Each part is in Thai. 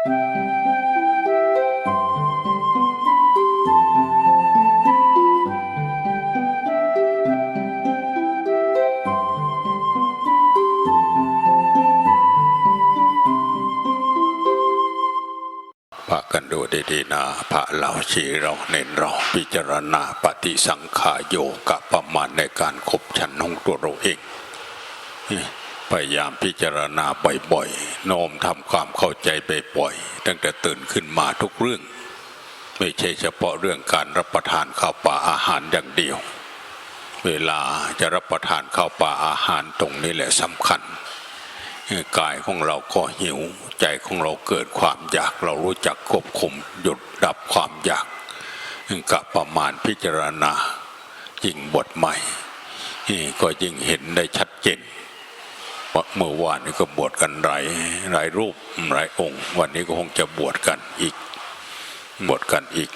พากันดูดีๆนะพระเราชีเราเน้นเราพิจารณาปฏิสังขารโยกะประมาณในการขบฉันของตัวเราเอง พยายามพิจารณาบ่อยๆโน้มทำความเข้าใจไปบ่อย ตั้งแต่ตื่นขึ้นมาทุกเรื่อง ไม่ใช่เฉพาะเรื่องการรับประทานข้าวปลาอาหารอย่างเดียว เวลาจะรับประทานข้าวปลาอาหารตรงนี้แหละสำคัญกายของเราก็หิว ใจของเราเกิดความอยากเรารู้จักควบคุมหยุดดับความอยากกับประมาณพิจารณายิ่งบทใหม่ก็ยิ่งเห็นได้ชัดเจน เมื่อวานนี้ก็บวชกันหลายหลายรูปหลายองค์ วันนี้ก็คงจะบวชกันอีก บวชกันอีก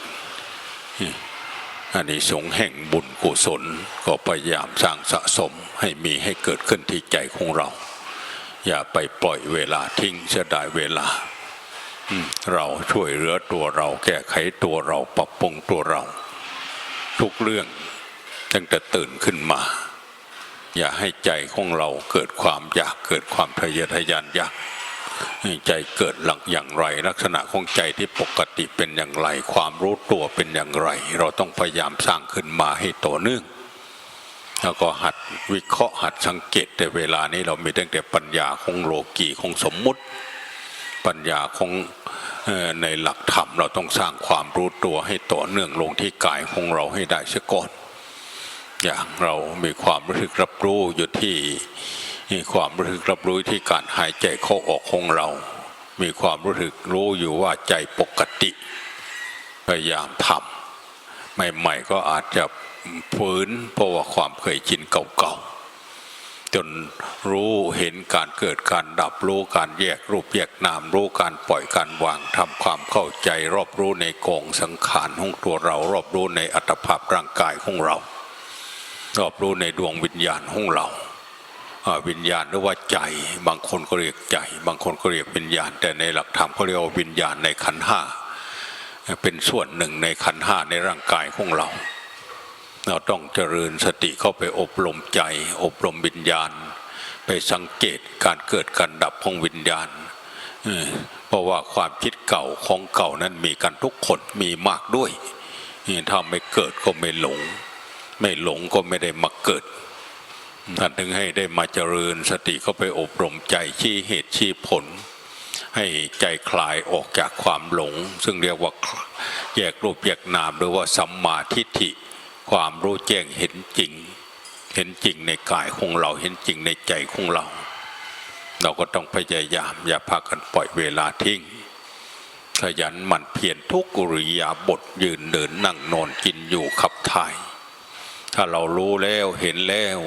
อันนี้สงแห่งบุญกุศลก็พยายามสร้างสะสมให้มีให้เกิดขึ้นที่ใจของเรา อย่าไปปล่อยเวลาทิ้งเสียดายเวลาเราช่วยเหลือตัวเรา แก้ไขตัวเราปรับปรุงตัวเรา ทุกเรื่องตั้งแต่ตื่นขึ้นมา อย่าให้ใจของเราเกิดความอยากเกิดความทะเยอทะยานอยากใจเกิดหลังอย่างไร ลักษณะของใจที่ปกติเป็นอย่างไร ความรู้ตัวเป็นอย่างไร เราต้องพยายามสร้างขึ้นมาให้ต่อเนื่องแล้วก็หัดวิเคราะห์หัดสังเกตแต่เวลานี้เรามีตั้งแต่ปัญญาของโลกีของสมมุติ ปัญญาของในหลักธรรมเราต้องสร้างความรู้ตัวให้ต่อเนื่องลงที่กายของเราให้ได้เสียก่อน อย่างเรามีความรู้สึกรับรู้อยู่ที่มีความรู้สึกรับรู้ที่การหายใจเข้าออกของเรา มีความรู้สึกรู้อยู่ว่าใจปกติพยายามทำใหม่ๆก็อาจจะฝืนเพราะว่าความเคยชินเก่าๆจนรู้เห็นการเกิดการดับรู้การแยกรูปแยกนามรู้การปล่อยการวางทำความเข้าใจ รอบรู้ในกองสังขารของตัวเรา รอบรู้ในอัตภาพร่างกายของเรา รอบรู้ในดวงวิญญาณของเราวิญญาณหรือว่าใจ บางคนก็เรียกใจ บางคนก็เรียกวิญญาณ แต่ในหลักธรรมเขาเรียกว่าวิญญาณในขันห้าเป็นส่วนหนึ่งในขันห้าในร่างกายของเรา เราต้องเจริญสติเข้าไปอบรมใจ อบรมวิญญาณ ไปสังเกตการเกิดการดับของวิญญาณเพราะว่าความคิดเก่าของเก่านั้นมีกันทุกคนมีมากด้วยถ้าไม่เกิดก็ไม่หลง ไม่หลงก็ไม่ได้มาเกิดท่านถึงให้ได้มาเจริญสติเข้าไปอบรมใจชี้เหตุชี้ผล ให้ใจคลายออกจากความหลง ซึ่งเรียกว่าแยกรูปแยกนามหรือว่าสัมมาทิฏฐิ ความรู้แจ้งเห็นจริง เห็นจริงในกายของเราเห็นจริงในใจของเรา เราก็ต้องพยายาม อย่าพากันปล่อยเวลาทิ้งขยันหมั่นเพียรทุกกุริยาบทยืนเดินนั่งนอนกินอยู่ขับถ่าย ถ้าเรารู้แล้วเห็นแล้ว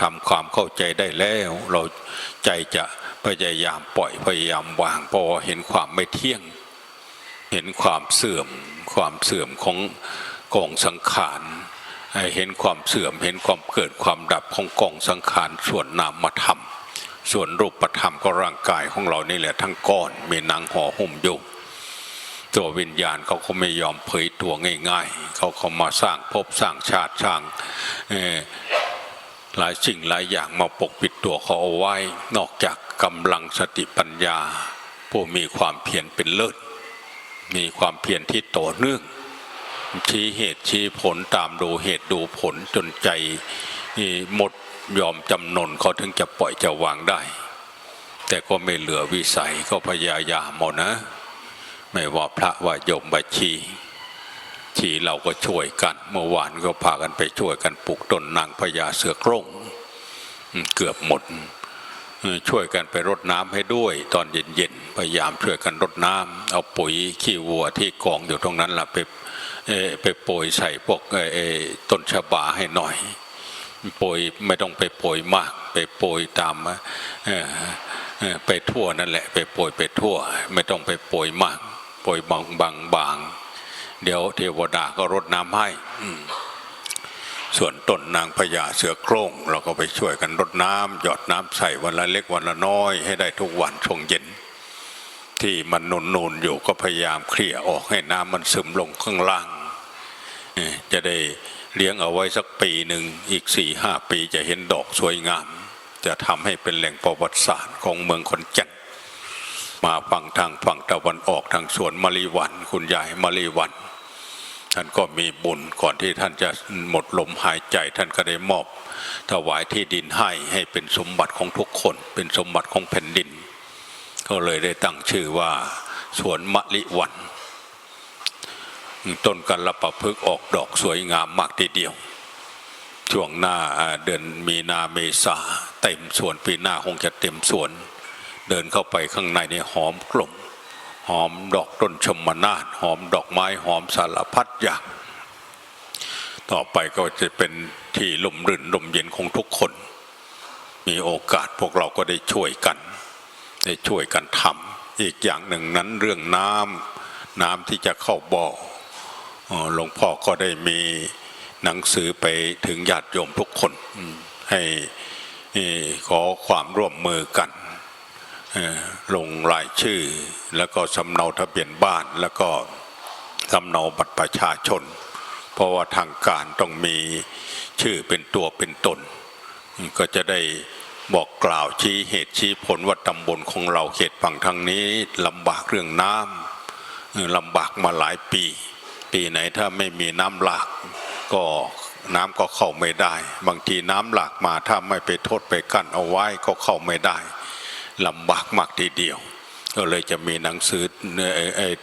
ทำความเข้าใจได้แล้ว เราใจจะพยายามปล่อยพยายามวางพราะว่าเห็นความไม่เที่ยง เห็นความเสื่อม ความเสื่อมของกองสังขารเห็นความเสื่อมเห็นความเกิดความดับของกองสังขารส่วนนามธรรม ส่วนรูปธรรมก็ร่างกายของเรานี่แหละทั้งก้อนมีหนังห่อหุ้มอยู่ ตัววิญญาณเขาก็ไม่ยอมเผยตัวง่ายๆ เขาเขามาสร้างภพสร้างชาติสร้างหลายสิ่งหลายอย่างมาปกปิดตัวเขาเอาไว้ นอกจากกำลังสติปัญญา ผู้มีความเพียรเป็นเลิศ มีความเพียรที่ต่อเนื่องชี้เหตุชี้ผลตามดูเหตุดูผลจนใจหมดยอมจำนนเขาถึงจะปล่อยจะวางได้ แต่ก็ไม่เหลือวิสัยก็พยายามหมดนะ ไม่ว่าพระว่าโยมบัชีที่เราก็ช่วยกัน เมื่อวานก็พากันไปช่วยกันปลูกต้นนางพญาเสือโคร่งเกือบหมด ช่วยกันไปรดน้ำให้ด้วย ตอนเย็นๆพยายามช่วยกันรดน้ำเอาปุ๋ยขี้วัวที่กองอยู่ตรงนั้นล่ะไปไปโปรยใส่พวกต้นชะบาให้หน่อยโปรยไม่ต้องไปโปรยมาก ไปโปรยตามไปทั่วนั่นแหละ ไปโปรยไปทั่ว ไม่ต้องไปโปรยมาก โปรยบางบางบาง เดี๋ยวเทวดาก็รดน้ำให้ส่วนต้นนางพญาเสือโคร่งเราก็ไปช่วยกันรดน้ำหยอดน้ำใส่วันละเล็กวันละน้อย ให้ได้ทุกวันช่วงเย็น ที่มันนูนๆอยู่ก็พยายามเคลี่ยร์ออกให้น้ำมันซึมลงข้างล่างจะได้เลี้ยงเอาไว้สักปีหนึ่งอีกสี่ห้าปีจะเห็นดอกสวยงาม จะทำให้เป็นแหล่งประวัติศาสตร์ของเมืองขอนแก่น มาฝั่งทางฝั่งตะวันออกทางสวนมะลิวัน คุณยายมะลิวัน ท่านก็มีบุญก่อนที่ท่านจะหมดลมหายใจ ท่านก็ได้มอบถวายที่ดินให้ให้เป็นสมบัติของทุกคน เป็นสมบัติของแผ่นดิน ก็เลยได้ตั้งชื่อว่า สวนมะลิวัน ต้นกันละประพฤกษ์ออกดอกสวยงามมากทีเดียวช่วงหน้าเดือนมีนาเมษาเต็มสวนปีหน้าคงจะเต็มสวน เดินเข้าไปข้างในนี่หอมกลุ่มหอมดอกต้นชมนาฏหอมดอกไม้หอมสารพัดอย่าง ต่อไปก็จะเป็นที่ลมรื่นลมเย็นของทุกคน มีโอกาสพวกเราก็ได้ช่วยกัน ได้ช่วยกันทำอีกอย่างหนึ่งนั้นเรื่องน้ำน้ำที่จะเข้าบ่อหลวงพ่อก็ได้มีหนังสือไปถึงญาติโยมทุกคนให้ขอความร่วมมือกันอ ลงรายชื่อ แล้วก็สำเนาทะเบียนบ้านแล้วก็สำเนาบัตรประชาชน เพราะว่าทางการต้องมีชื่อเป็นตัวเป็นตน ก็จะได้บอกกล่าวชี้เหตุชี้ผลว่าตำบลของเราเขตฝั่งทางนี้ลำบากเรื่องน้ำลำบากมาหลายปี ปีไหนถ้าไม่มีน้ำหลากก็น้ำก็เข้าไม่ได้ บางทีน้ำหลากมาถ้าไม่ไปโทษไปกั้นเอาไว้ก็เข้าไม่ได้ ลำบากมากทีเดียวก็เลยจะมีหนังสือ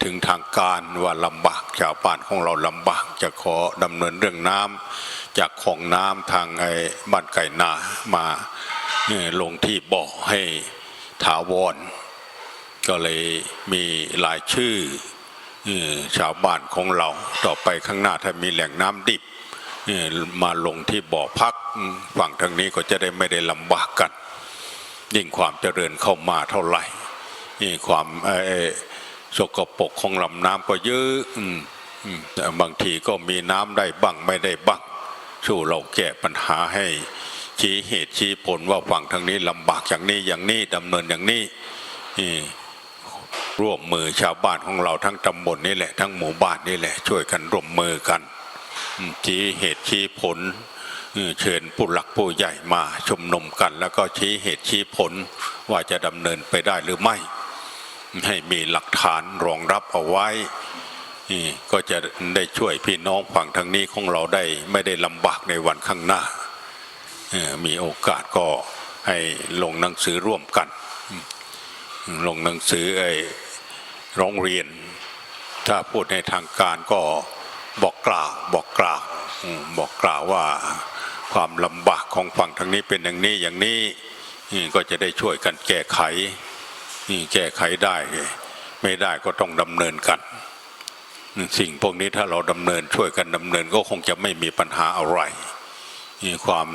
ถึงทางการว่าลำบากชาวบ้านของเราลำบากจะขอดำเนินเรื่องน้ำจากของน้ำทางไอ้บ้านไก่นามาลงที่บ่อให้ถาวร ก็เลยมีรายชื่อชาวบ้านของเราต่อไปข้างหน้าถ้ามีแหล่งน้ำดิบมาลงที่บ่อพักฝั่งทางนี้ก็จะได้ไม่ได้ลำบากกัน ยิ่งความเจริญเข้ามาเท่าไหร่นี่ความสกปรกของลำน้ำก็เยอะอืมบางทีก็มีน้ำได้บ้างไม่ได้บ้างสู้เราแก้ปัญหาให้ชี้เหตุชี้ผลว่าฝั่งทางนี้ลำบากอย่างนี้อย่างนี้ดำเนินอย่างนี้นี่ร่วมมือชาวบ้านของเราทั้งตำบลนี่แหละทั้งหมู่บ้านนี่แหละ ช่วยกันร่วมมือกันชี้เหตุชี้ผล เชิญผู้หลักผู้ใหญ่มาชุมนุมกัน แล้วก็ชี้เหตุชี้ผลว่าจะดำเนินไปได้หรือไม่ ให้มีหลักฐานรองรับเอาไว้ก็จะได้ช่วยพี่น้องฝั่งทางนี้ของเราได้ไม่ได้ลำบากในวันข้างหน้า มีโอกาสก็ให้ลงหนังสือร่วมกัน ลงหนังสือไอ้ร้องเรียน ถ้าพูดในทางการก็บอกกล่าวบอกกล่าวบอกกล่าวว่า ความลำบากของฝั่งทางนี้เป็นอย่างนี้อย่างนี้นี่ก็จะได้ช่วยกันแก้ไขนี่แก้ไขได้ ไม่ได้ก็ต้องดำเนินกัน สิ่งพวกนี้ถ้าเราดำเนินช่วยกันดำเนินก็คงจะไม่มีปัญหาอะไรนี่ความ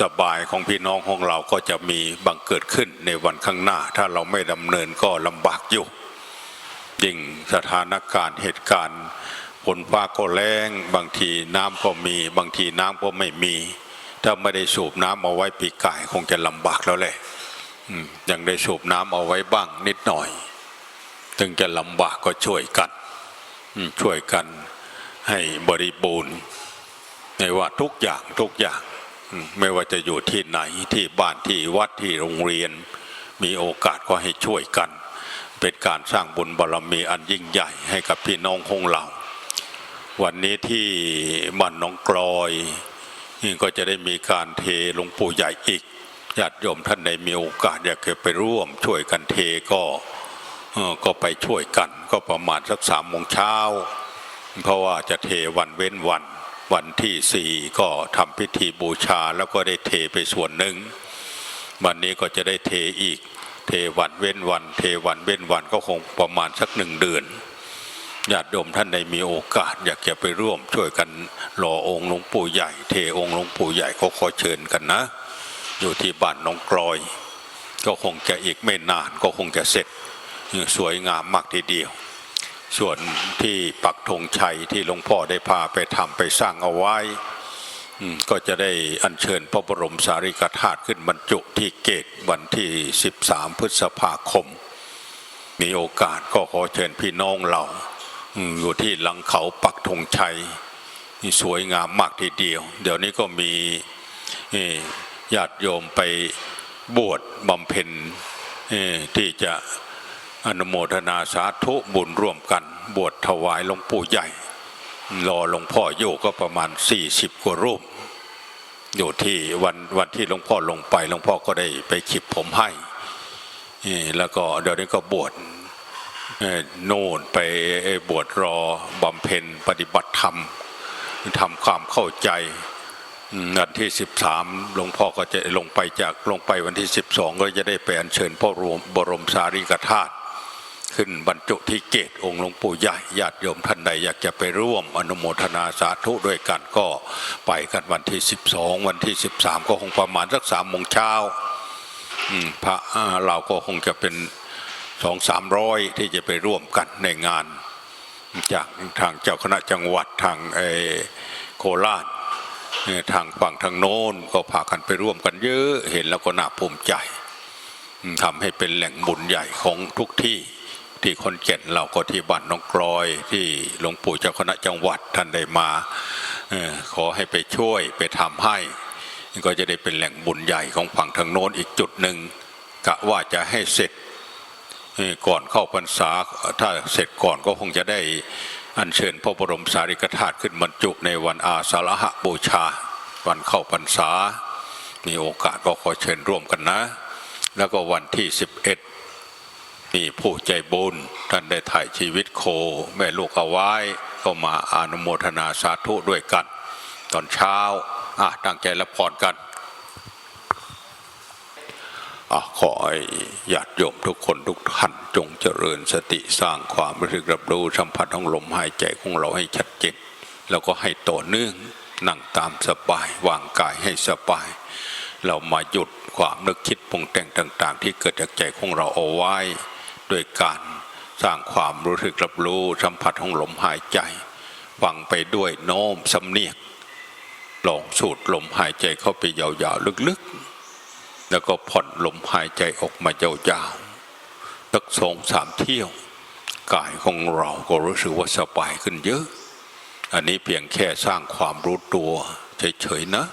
สบายของพี่น้องของเราก็จะมีบังเกิดขึ้นในวันข้างหน้า ถ้าเราไม่ดำเนินก็ลำบากอยู่ยิ่งสถานการณ์เหตุการณ์ ฝนฟ้าก็แรงบางทีน้ำก็มี บางทีน้ำก็ไม่มี ถ้าไม่ได้สูบน้ำเอาไว้ปีกายคงจะลำบากแล้วแหละยังได้สูบน้ำเอาไว้บ้างนิดหน่อย ถึงจะลำบากก็ช่วยกันช่วยกันให้บริบูรณ์ไม่ว่าทุกอย่างทุกอย่าง ไม่ว่าจะอยู่ที่ไหนที่บ้านที่วัดที่โรงเรียน มีโอกาสก็ให้ช่วยกัน เป็นการสร้างบุญบารมีอันยิ่งใหญ่ให้กับพี่น้องของเรา วันนี้ที่บ้านหน้องกลอยก็จะได้มีการเทหลวงปู่ใหญ่อีกญาติโยมท่านใดมีโอกาสอยากจะไปร่วมช่วยกันเทก็ก็ไปช่วยกัน ก็ประมาณสักสามโมงเช้า เพราะว่าจะเทวันเว้นวัน วันที่สี่ก็ทำพิธีบูชาแล้วก็ได้เทไปส่วนหนึ่ง วันนี้ก็จะได้เทอีก เทวันเว้นวัน เทวันเว้นวันก็คงประมาณสักหนึ่งเดือน ญาติโยมท่านใดมีโอกาส อยากจะไปร่วมช่วยกันรอองค์หลวงปู่ใหญ่ เทองค์หลวงปู่ใหญ่ก็ขอเชิญกันนะ อยู่ที่บ้านหน้องกลอย ก็คงจะอีกไม่นานก็คงจะเสร็จสวยงามมากทีเดียว ส่วนที่ปักธงชัยที่หลวงพ่อได้พาไปทำไปสร้างเอาไว้ก็จะได้อัญเชิญพระบรมสารีริกธาตุขึ้นบรรจุที่เกตวันที่ 13 พฤษภาคม มีโอกาสก็ขอเชิญพี่น้องเรา อยู่ที่หลังเขาปักธงชัยสวยงามมากทีเดียว เดี๋ยวนี้ก็มีญาติโยมไปบวชบำเพ็ญที่จะอนุโมทนาสาธุบุญร่วมกัน บวชถวายหลวงปู่ใหญ่ รอหลวงพ่ออยู่ก็ประมาณ 40 กว่ารูป อยู่ที่วันวันที่หลวงพ่อลงไปหลวงพ่อก็ได้ไปขีบผมให้แล้วก็เดี๋ยวนี้ก็บวช โน่นไปบวชรอบำเพ็ญปฏิบัติธรรมทำความเข้าใจวันที่ 13 หลวงพ่อก็จะลงไปจากลงไปวันที่ 12 ก็จะได้ไปอัญเชิญพ่อรวมบรมสารีกธาตุขึ้นบรรจุที่เกตองค์หลวงปู่ใหญ่ญาติโยมท่านใดอยากจะไปร่วมอนุโมทนาสาธุด้วยกันก็ไปกันวันที่ 12 วันที่ 13 ก็คงประมาณสักสามโมงเช้าพระเราก็คงจะเป็น สองสามร้อยที่จะไปร่วมกันในงาน จากทางเจ้าคณะจังหวัดทางเอ่อโคราชทางฝั่งทางโน้นก็พากันไปร่วมกันเยอะเห็นแล้วก็น่าภูมิใจทำให้เป็นแหล่งบุญใหญ่ของทุกที่ที่คนเก่นเราก็ที่บ้านน้องกลอยที่หลวงปู่เจ้าคณะจังหวัดท่านได้มาขอให้ไปช่วยไปทำให้ ก็จะได้เป็นแหล่งบุญใหญ่ของฝั่งทางโน้นอีกจุดหนึ่งกะว่าจะให้เสร็จ ก่อนเข้าพรรษาถ้าเสร็จก่อนก็คงจะได้อัญเชิญพระบรมสารีริกธาตุขึ้นบรรจุในวันอาสาฬหบูชา วันเข้าพรรษา มีโอกาสก็ขอเชิญร่วมกันนะ แล้วก็วันที่ 11 มีผู้ใจบุญท่านได้ถ่ายชีวิตโคแม่ลูกเอาไว้ ก็มาอนุโมทนาสาธุด้วยกัน ตอนเช้าอะตั้งใจรับพรกัน ขอให้ญาติโยมทุกคนทุกท่านจงเจริญสติสร้างความรู้สึกรับรู้สัมผัสของลมหายใจของเราให้ชัดเจนแล้วก็ให้ต่อเนื่องนั่งตามสบายวางกายให้สบาย เรามาหยุดความนึกคิดปรุงแต่งต่าง ๆ ที่เกิดจากใจของเราเอาไว้ด้วยการสร้างความรู้สึกรับรู้สัมผัสของลมหายใจฟังไปด้วยโน้มสำเนียกลองสูดลมหายใจเข้าไปยาวๆลึกๆ แล้วก็ผ่อนลมหายใจออกมายาวๆสักสองสามเที่ยว กายของเราก็รู้สึกว่าสบายขึ้นเยอะ อันนี้เพียงแค่สร้างความรู้ตัวเฉยๆนะ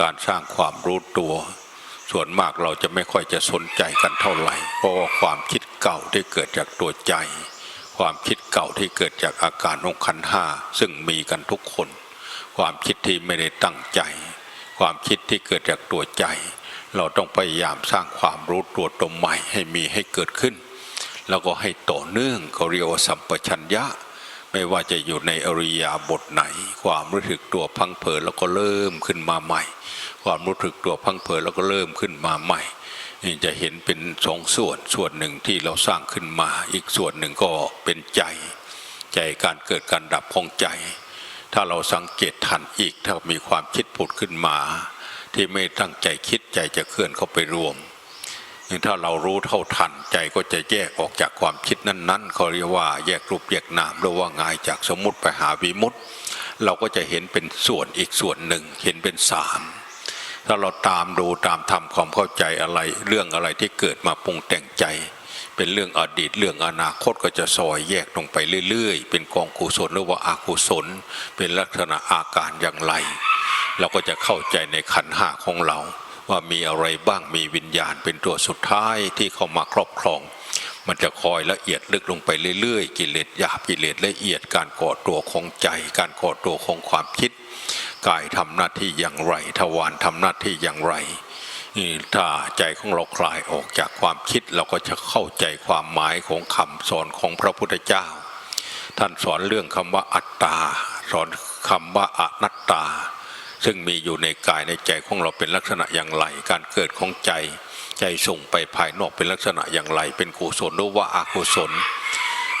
การสร้างความรู้ตัว ส่วนมากเราจะไม่ค่อยจะสนใจกันเท่าไหร่ เพราะว่าความคิดเก่าที่เกิดจากตัวใจ ความคิดเก่าที่เกิดจากอาการองขันห้าซึ่งมีกันทุกคน ความคิดที่ไม่ได้ตั้งใจ ความคิดที่เกิดจากตัวใจ เราต้องพยายามสร้างความรู้ตัวตรงใหม่ให้มีให้เกิดขึ้น แล้วก็ให้ต่อเนื่องเขาเรียกว่าสัมปชัญญะ ไม่ว่าจะอยู่ในอริยาบทไหน ความรู้สึกตัวพังเผลอแล้วก็เริ่มขึ้นมาใหม่ ความรู้สึกตัวพังเผลอแล้วก็เริ่มขึ้นมาใหม่นี่จะเห็นเป็นสองส่วนส่วนหนึ่งที่เราสร้างขึ้นมา อีกส่วนหนึ่งก็เป็นใจ ใจการเกิดการดับของใจ ถ้าเราสังเกตทันอีกถ้ามีความคิดผุดขึ้นมา ที่ไม่ตั้งใจคิดใจจะเคลื่อนเข้าไปรวมถ้าเรารู้เท่าทันใจก็จะแยกออกจากความคิดนั้นๆเขาเรียกว่าแยกรูปแยกนามหรือว่าง่ายจากสมมติไปหาวิมุตติ เราก็จะเห็นเป็นส่วนอีกส่วนหนึ่งเห็นเป็นสามถ้าเราตามดูตามทำความเข้าใจอะไร เรื่องอะไรที่เกิดมาปรุงแต่งใจ เป็นเรื่องอดีตเรื่องอนาคตก็จะซอยแยกลงไปเรื่อยๆ เป็นกองกุศลหรือว่าอากุศล เป็นลักษณะอาการอย่างไร เราก็จะเข้าใจในขันห้าของเรา ว่ามีอะไรบ้างมีวิญญาณเป็นตัวสุดท้ายที่เข้ามาครอบครอง มันจะคอยละเอียดลึกลงไปเรื่อยๆ กิเลสหยาบกิเลสละเอียดการก่อตัวของใจ การก่อตัวของความคิดกายทำหน้าที่อย่างไรทวารทำหน้าที่อย่างไรนี่ถ้าใจของเราคลายออกจากความคิดเราก็จะเข้าใจความหมายของคำสอนของพระพุทธเจ้า ท่านสอนเรื่องคำว่าอัตตา สอนคำว่าอนัตตา ซึ่งมีอยู่ในกายในใจของเราเป็นลักษณะอย่างไร การเกิดของใจ ใจส่งไปภายนอกเป็นลักษณะอย่างไร เป็นกุศลหรือว่าอกุศล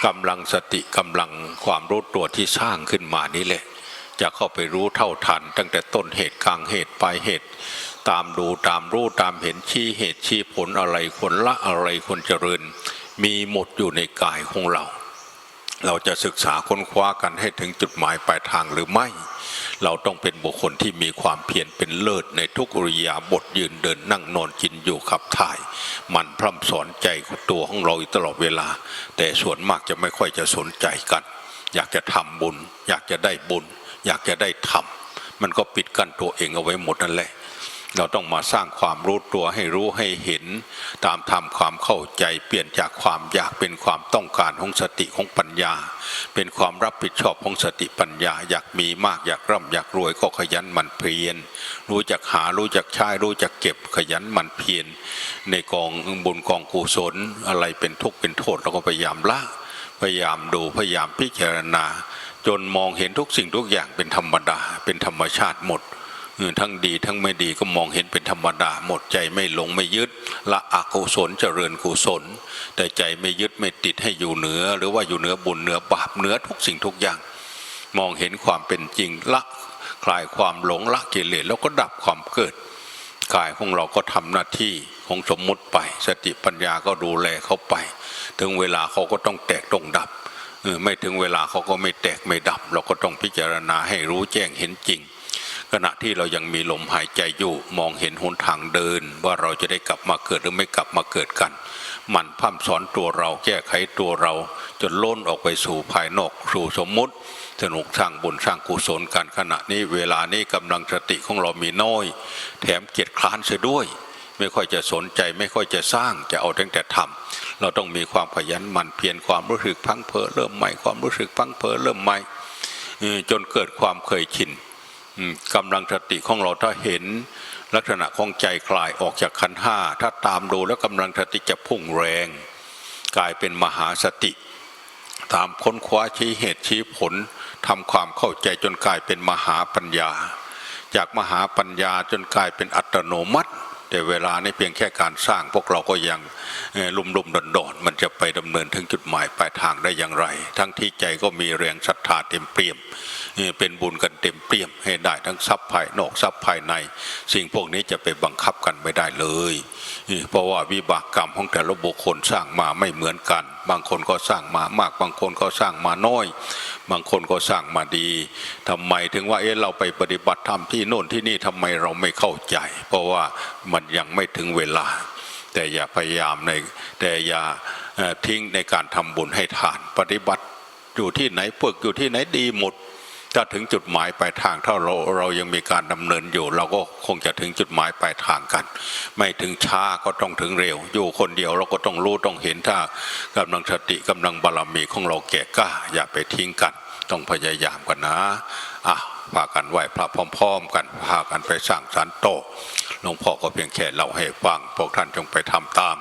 กำลังสติกำลังความรู้ตัวที่สร้างขึ้นมานี้แหละ จะเข้าไปรู้เท่าทัน ตั้งแต่ต้นเหตุกลางเหตุปลายเหตุ ตามดูตามรู้ตามเห็นชี้เหตุชี้ผลอะไรควรละอะไรควรเจริญ มีหมดอยู่ในกายของเรา เราจะศึกษาค้นคว้ากันให้ถึงจุดหมายปลายทางหรือไม่ เราต้องเป็นบุคคลที่มีความเพียรเป็นเลิศในทุกอริยาบทยืนเดินนั่งนอนกินอยู่ขับถ่าย มันพร่ำสอนใจตัวของเราตลอดเวลา แต่ส่วนมากจะไม่ค่อยจะสนใจกัน อยากจะทำบุญ อยากจะได้บุญ อยากจะได้ทำมันก็ปิดกั้นตัวเองเอาไว้หมดนั่นแหละ เราต้องมาสร้างความรู้ตัวให้รู้ให้เห็น ตามทำความเข้าใจเปลี่ยนจากความอยากเป็นความต้องการของสติของปัญญา เป็นความรับผิดชอบของสติปัญญา อยากมีมากอยากร่ำอยากรวยก็ขยันหมันเพียรรู้จักหารู้จักใช้รู้จักเก็บขยันหมันเพียรในกองบุญกองกุศลอะไรเป็นทุกข์เป็นโทษเราก็พยายามละพยายามดูพยายามพิจารณา จนมองเห็นทุกสิ่งทุกอย่างเป็นธรรมดาเป็นธรรมชาติหมด ทั้งดีทั้งไม่ดีก็มองเห็นเป็นธรรมดา หมดใจไม่หลงไม่ยึด ละอกุศลเจริญกุศล แต่ใจไม่ยึดไม่ติดให้อยู่เหนือ หรือว่าอยู่เหนือบุญเหนือบาปเหนือทุกสิ่งทุกอย่าง มองเห็นความเป็นจริงละคลายความหลงละกิเลสแล้วก็ดับความเกิดกายของเราก็ทำหน้าที่ของสมมุติไป สติปัญญาก็ดูแลเขาไป ถึงเวลาเขาก็ต้องแตกต้องดับไม่ถึงเวลาเขาก็ไม่แตกไม่ดับ เราก็ต้องพิจารณาให้รู้แจ้งเห็นจริง ขณะที่เรายังมีลมหายใจอยู่มองเห็นหนทางเดิน ว่าเราจะได้กลับมาเกิดหรือไม่กลับมาเกิดกัน มันพร่ำสอนตัวเราแก้ไขตัวเรา จนล้นออกไปสู่ภายนอกสู่สมมุติ สนุกสร้างบุญสร้างกุศลกันขณะนี้เวลานี้กำลังสติของเรามีน้อย แถมเกียจคร้านเสียด้วยไม่ค่อยจะสนใจไม่ค่อยจะสร้างจะเอาตั้งแต่ทำเราต้องมีความขยันหมั่นเพียรความรู้สึกพังเพอเริ่มใหม่ความรู้สึกพังเพอเริ่มใหม่จนเกิดความเคยชิน กำลังสติของเราถ้าเห็นลักษณะของใจคลายออกจากขันห้าถ้าตามดูแล้วกำลังสติจะพุ่งแรง กลายเป็นมหาสติ ตามค้นคว้าชี้เหตุชี้ผลทำความเข้าใจจนกลายเป็นมหาปัญญา จากมหาปัญญาจนกลายเป็นอัตโนมัติ แต่เวลานี้เพียงแค่การสร้างพวกเราก็ยังลุ่มลุมดอนดอนมันจะไปดำเนินถึงจุดหมายปลายทางได้อย่างไร ทั้งที่ใจก็มีแรงศรัทธาเต็มเปี่ยม เป็นบุญกันเต็มเปี่ยมให้ได้ทั้งทรัพย์ภายนอกทรัพย์ภายใน สิ่งพวกนี้จะไปบังคับกันไม่ได้เลย เพราะว่าวิบากกรรมของแต่ละบุคคลสร้างมาไม่เหมือนกัน บางคนก็สร้างมามาก บางคนก็สร้างมาน้อย บางคนก็สร้างมาดีทำไมถึงว่าเอ๊ะเราไปปฏิบัติธรรมที่โน่นที่นี่ทำไมเราไม่เข้าใจ เพราะว่ามันยังไม่ถึงเวลา แต่อย่าพยายามในแต่อย่าทิ้งในการทำบุญให้ทาน ปฏิบัติอยู่ที่ไหนฝึกอยู่ที่ไหนดีหมด ถ้าถึงจุดหมายปลายทางถ้าเราเรายังมีการดำเนินอยู่ เราก็คงจะถึงจุดหมายปลายทางกัน ไม่ถึงช้าก็ต้องถึงเร็ว อยู่คนเดียวเราก็ต้องรู้ต้องเห็นถ้ากำลังสติกำลังบารมีของเราแก่กล้าอย่าไปทิ้งกัน ต้องพยายามกันนะอะพากันไหวพระพร้อม ๆ กันพากันไปสร้างสรรค์โตหลวงพ่อก็เพียงแค่เล่าให้ฟังพวกท่านจงไปทำตาม